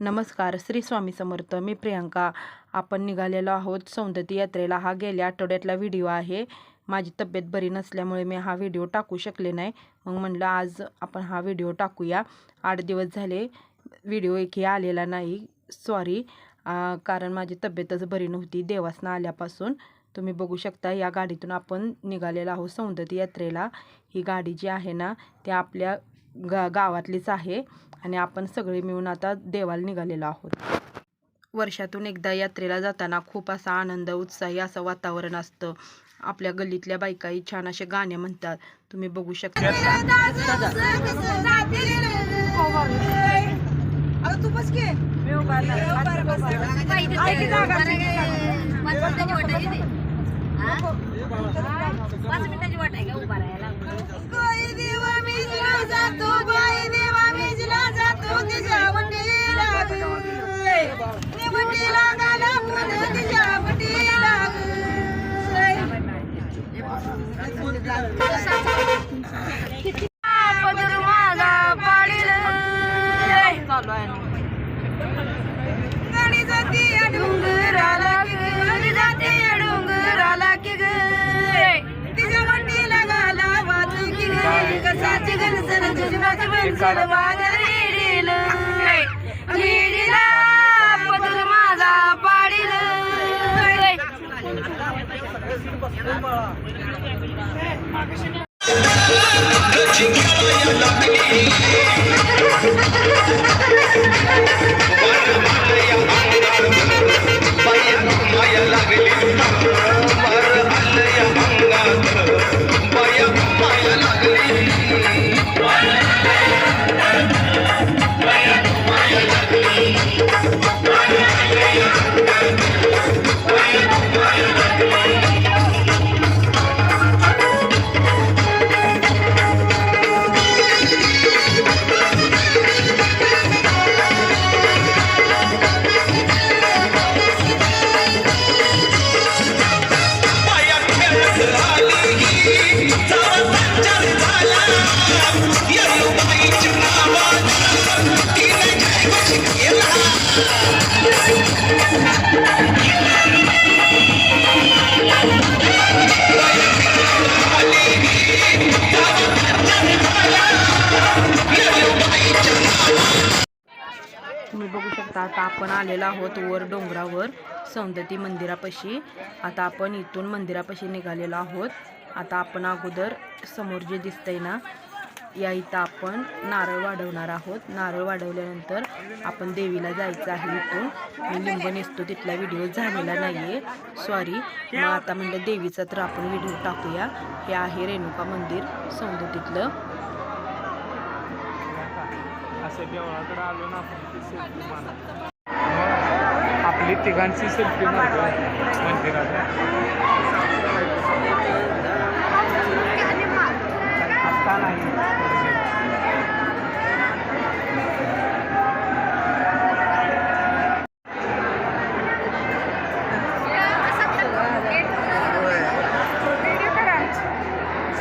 नमस्कार श्री स्वामी समर्थ. मी प्रियांका. आपण निघालेलो आहोत सौंदती यात्रेला. हा गेल्या आठवड्यातला व्हिडिओ आहे. माझी तब्येत बरी नसल्यामुळे मी हा व्हिडिओ टाकू शकले नाही. मग म्हणलं आज आपण हा व्हिडिओ टाकूया. आठ दिवस झाले व्हिडिओ एकही आलेला नाही. सॉरी कारण माझी तब्येतच बरी नव्हती. देवासनं आल्यापासून. तुम्ही बघू शकता या गाडीतून आपण निघालेलो आहोत सौंदती यात्रेला. ही गाडी जी आहे ना ती आपल्या गा गावातलीच आहे. आणि आपण सगळे मिळून आता देवाला निघालेलो आहोत. वर्षातून एकदा यात्रेला जाताना खूप असा आनंद उत्साही असं वातावरण असतं. आपल्या गल्लीतल्या बायकाही छान असे गाणे म्हणतात. तुम्ही बघू शकता. पाच मिनिटाची वाट आहे का उभा राहायला? तुझी माझी पदर माझा पाडील. तुम्ही बघू शकता आता आपण आलेलो आहोत वर डोंगरावर सौंदती मंदिरापाशी. आता आपण इथून मंदिरापाशी निघालेलो आहोत. आता आपण अगोदर समोर जे दिसतंय ना या इथं आपण नारळ वाढवणार आहोत. नारळ वाढवल्यानंतर आपण देवीला जायचं आहे इथून. मी लिंब नेसतो तिथला व्हिडिओ झालेला नाही आहे सॉरी मग आता म्हणलं देवीचा तर आपण व्हिडिओ टाकूया. हे आहे रेणुका मंदिर सौंदतीतलं तिथलं. आपली तिघांची सेल्फी मंदिरात.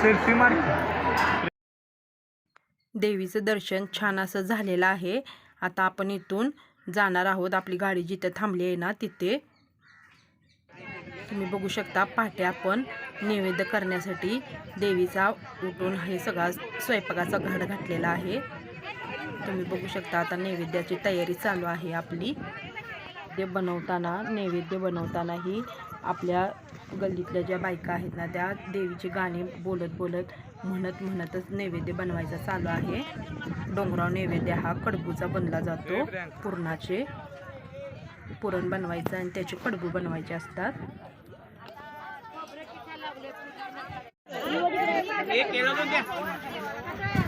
सेल्फी मार देवीचं दर्शन छान असं झालेलं आहे. आता आपण इथून जाणार आहोत. आपली गाडी जिथे थांबली आहे ना तिथे. तुम्ही बघू शकता पहाटे आपण नैवेद्य करण्यासाठी देवीचा उठून हे सगळा स्वयंपाकाचा घड घातलेला आहे. तुम्ही बघू शकता आता नैवेद्याची तयारी चालू आहे आपली. ते बनवताना नैवेद्य बनवतानाही आपल्या गल्लीतल्या ज्या बायका आहेत ना त्या देवीची गाणे बोलत बोलत म्हणत म्हणतच नैवेद्य बनवायचा चालू आहे. डोंगराव नैवेद्य हा कडबूचा बनला जातो. पुरणाचे पुरण बनवायचं आणि त्याचे कडबू बनवायचे असतात.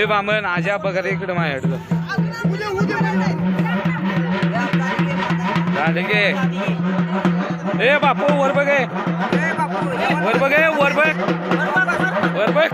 हे बामन आजा बघा रे इकडं माझ्याकडं ए बापू वर बघ वर बघ वर बघ. वर बघ.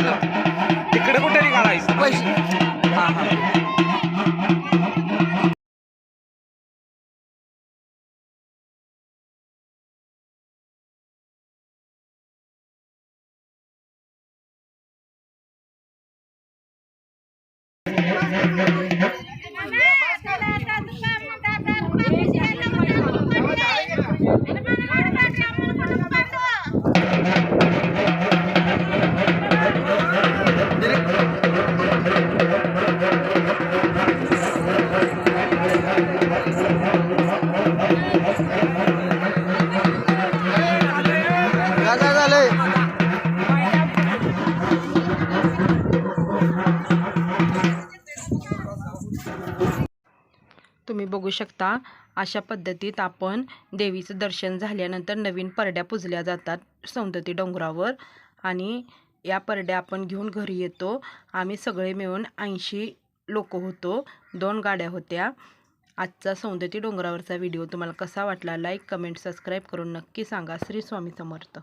मी तुम्ही बघू शकता अशा पद्धतीत आपण देवीचं दर्शन झाल्यानंतर नवीन परड्या पुजल्या जातात सौंदती डोंगरावर. आणि या परड्या आपण घेऊन घरी येतो. आम्ही सगळे मिळून ऐंशी लोक होतो. दोन गाड्या होत्या. आजचा सौंदती डोंगरावरचा व्हिडिओ तुम्हाला कसा वाटला? लाईक कमेंट सबस्क्राईब करून नक्की सांगा. श्री स्वामी समर्थ.